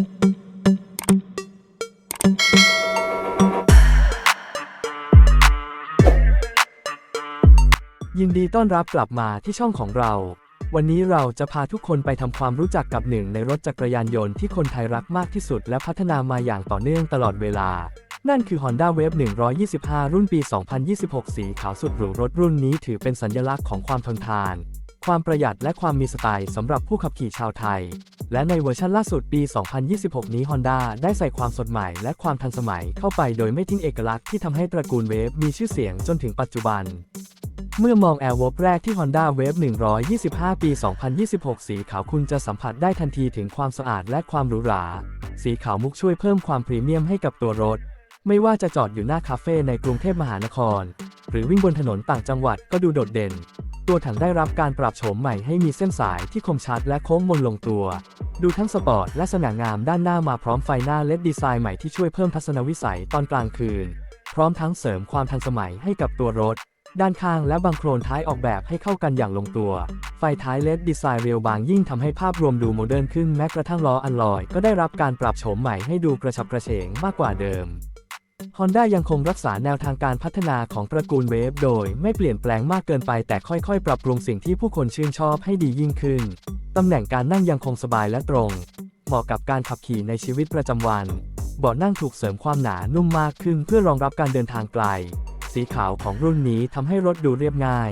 ยินดีต้อนรับกลับมาที่ช่องของเรา วันนี้เราจะพาทุกคนไปทำความรู้จักกับหนึ่งในรถจักรยานยนต์ที่คนไทยรักมากที่สุดและพัฒนามาอย่างต่อเนื่องตลอดเวลา นั่นคือ Honda Wave 125 รุ่นปี 2026 สีขาวสุดหรูรถรุ่นนี้ถือเป็นสัญลักษณ์ของความทนทาน ความประหยัดและความมีสไตล์สำหรับผู้ขับขี่ชาวไทย และในเวอร์ชันล่าสุดปี 2026 นี้ Honda ได้ใส่ความสดใหม่และความทันสมัยเข้าไปโดยไม่ทิ้งเอกลักษณ์ที่ทำให้ตระกูลเวฟมีชื่อเสียงจนถึงปัจจุบันเมื่อมอง Air w o v แรกที่ Honda Wave 125 ปี 2026 สีขาวคุณจะสัมผัสได้ทันทีถึงความสะอาดและความหรูหรา สีขาวมุกช่วยเพิ่มความพรีเมียมให้กับตัวรถ ไม่ว่าจะจอดอยู่หน้าคาเฟ่ในกรุงเทพมหานคร หรือวิ่งบนถนนต่างจังหวัดก็ดูโดดเด่น ตัวถังได้รับการปรับโฉมใหม่ให้มีเส้นสายที่คมชัดและโค้งมนลงตัว ดูทั้งสปอร์ตและสง่างามด้านหน้ามาพร้อมไฟหน้าเลดดีไซน์ใหม่ที่ช่วยเพิ่มทัศนวิสัยตอนกลางคืน พร้อมทั้งเสริมความทันสมัยให้กับตัวรถ ด้านข้างและบังโครนท้ายออกแบบให้เข้ากันอย่างลงตัว ไฟท้ายเลดดีไซน์เรียวบางยิ่งทำให้ภาพรวมดูโมเดิร์นขึ้นแม้กระทั่งล้ออัลลอย ก็ได้รับการปรับโฉมใหม่ให้ดูกระฉับกระเฉงมากกว่าเดิม Honda ยังคงรักษาแนวทางการพัฒนาของตระกูลเวฟโดยไม่เปลี่ยนแปลงมากเกินไปแต่ค่อยๆ ปรับปรุงสิ่งที่ผู้คนชื่นชอบให้ดียิ่งขึ้น ตำแหน่งการนั่งยังคงสบายและตรง เหมาะกับการขับขี่ในชีวิตประจำวัน เบาะนั่งถูกเสริมความหนานุ่มมากขึ้นเพื่อรองรับการเดินทางไกล สีขาวของรุ่นนี้ทำให้รถดูเรียบง่าย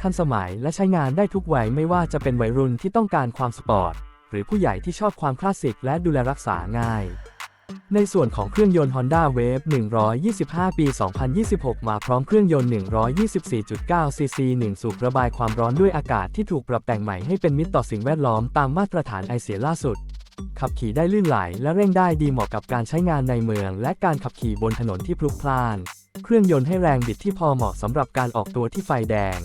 ทันสมัยและใช้งานได้ทุกวัยไม่ว่าจะเป็นวัยรุ่นที่ต้องการความสปอร์ต หรือผู้ใหญ่ที่ชอบความคลาสสิกและดูแลรักษาง่าย ในส่วนของเครื่องยนต์ Honda Wave 125 ปี 2026 มาพร้อมเครื่องยนต์ 124.9ซีซี1สูบระบายความร้อนด้วยอากาศที่ถูกปรับแต่งใหม่ให้เป็นมิตรต่อสิ่งแวดล้อมตามมาตรฐานไอเสียล่าสุด ขับขี่ได้ลื่นไหลและเร่งได้ดีเหมาะกับการใช้งานในเมือง และการขับขี่บนถนนที่พลุกพล่าน เครื่องยนต์ให้แรงบิดที่พอเหมาะสำหรับการออกตัวที่ไฟแดง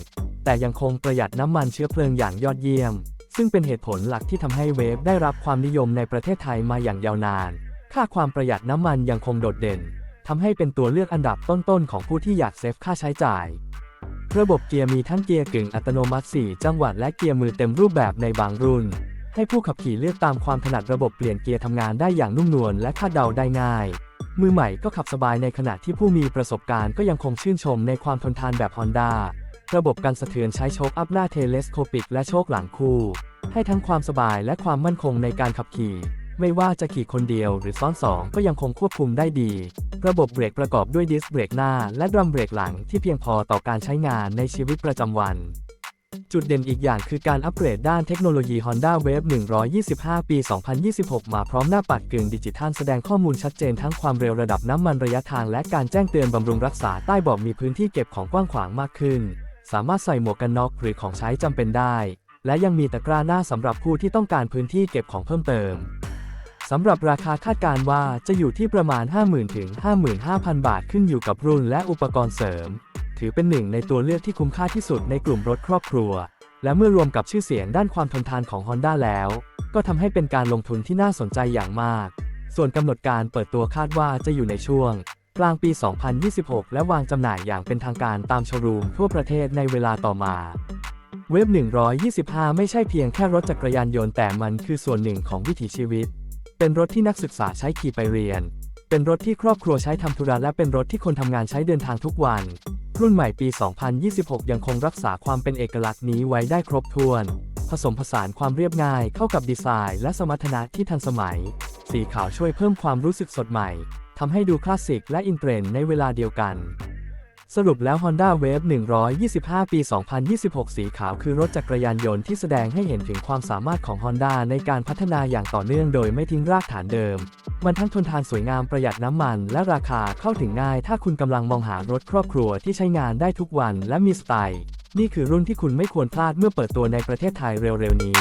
แต่ยังคงประหยัดน้ำมันเชื้อเพลิงอย่างยอดเยี่ยม ซึ่งเป็นเหตุผลหลักที่ทำให้เวฟได้รับความนิยมในประเทศไทยมาอย่างยาวนาน ค่าความประหยัดน้ำมันยังคงโดดเด่นทำให้เป็นตัวเลือกอันดับต้นๆของผู้ที่อยากเซฟค่าใช้จ่าย ระบบเกียร์มีทั้งเกียร์กึ่งอัตโนมัติ 4 จังหวัดและเกียร์มือเต็มรูปแบบในบางรุ่น ให้ผู้ขับขี่เลือกตามความถนัดระบบเปลี่ยนเกียร์ทำงานได้อย่างนุ่มนวลและคาดเดาได้ง่าย มือใหม่ก็ขับสบายในขณะที่ผู้มีประสบการณ์ก็ยังคงชื่นชมในความทนทานแบบ Honda ระบบการสะเทือนใช้โชคอัพหน้าเทเลสโคปิกและโชคหลังคู่ ให้ทั้งความสบายและความมั่นคงในการขับขี่ ไม่ว่าจะขี่คนเดียวหรือซ้อนสองก็ยังคงควบคุมได้ดี ระบบเบรกประกอบด้วยดิสเบรกหน้าและดรัมเบรกหลังที่เพียงพอต่อการใช้งานในชีวิตประจำวัน จุดเด่นอีกอย่างคือการอัปเกรดด้านเทคโนโลยี Honda Wave 125 ปี 2026 มาพร้อมหน้าปัดกึ่งดิจิทัลแสดงข้อมูลชัดเจนทั้งความเร็วระดับน้ำมันระยะทางและการแจ้งเตือนบำรุงรักษาใต้เบาะมีพื้นที่เก็บของกว้างขวางมากขึ้น สามารถใส่หมวกกันน็อกหรือของใช้จำเป็นได้ และยังมีตะกร้าหน้าสำหรับผู้ที่ต้องการพื้นที่เก็บของเพิ่มเติม สำหรับราคาคาดการว่าจะอยู่ที่ประมาณ 50,000 ถึง 55,000 บาทขึ้นอยู่กับรุ่นและอุปกรณ์เสริม ถือเป็นหนึ่งในตัวเลือกที่คุ้มค่าที่สุดในกลุ่มรถครอบครัว และเมื่อรวมกับชื่อเสียงด้านความทนทานของ Honda แล้ว ก็ทำให้เป็นการลงทุนที่น่าสนใจอย่างมาก ส่วนกำหนดการเปิดตัวคาดว่าจะอยู่ในช่วง กลางปี 2026 และวางจำหน่ายอย่างเป็นทางการตามโชว์รูมทั่วประเทศในเวลาต่อมาเว็บ 125 ไม่ใช่เพียงแค่รถจักรยานยนต์แต่มันคือส่วนหนึ่งของวิถีชีวิต เป็นรถที่นักศึกษาใช้ขี่ไปเรียน เป็นรถที่ครอบครัวใช้ทำธุระและเป็นรถที่คนทำงานใช้เดินทางทุกวัน รุ่นใหม่ปี 2026 ยังคงรักษาความเป็นเอกลักษณ์นี้ไว้ได้ครบถ้วน ผสมผสานความเรียบง่ายเข้ากับดีไซน์และสมรรถนะที่ทันสมัย สีขาวช่วยเพิ่มความรู้สึกสดใหม่ทำให้ดูคลาสสิกและอินเทรนด์ในเวลาเดียวกัน สรุปแล้ว Honda Wave 125 ปี 2026 สีขาวคือรถจักรยานยนต์ที่แสดงให้เห็นถึงความสามารถของ Honda ในการพัฒนาอย่างต่อเนื่องโดยไม่ทิ้งรากฐานเดิม มันทั้งทนทานสวยงามประหยัดน้ำมัน และราคาเข้าถึงง่าย ถ้าคุณกำลังมองหารถครอบครัวที่ใช้งานได้ทุกวันและมีสไตล์ นี่คือรุ่นที่คุณไม่ควรพลาดเมื่อเปิดตัวในประเทศไทยเร็วๆนี้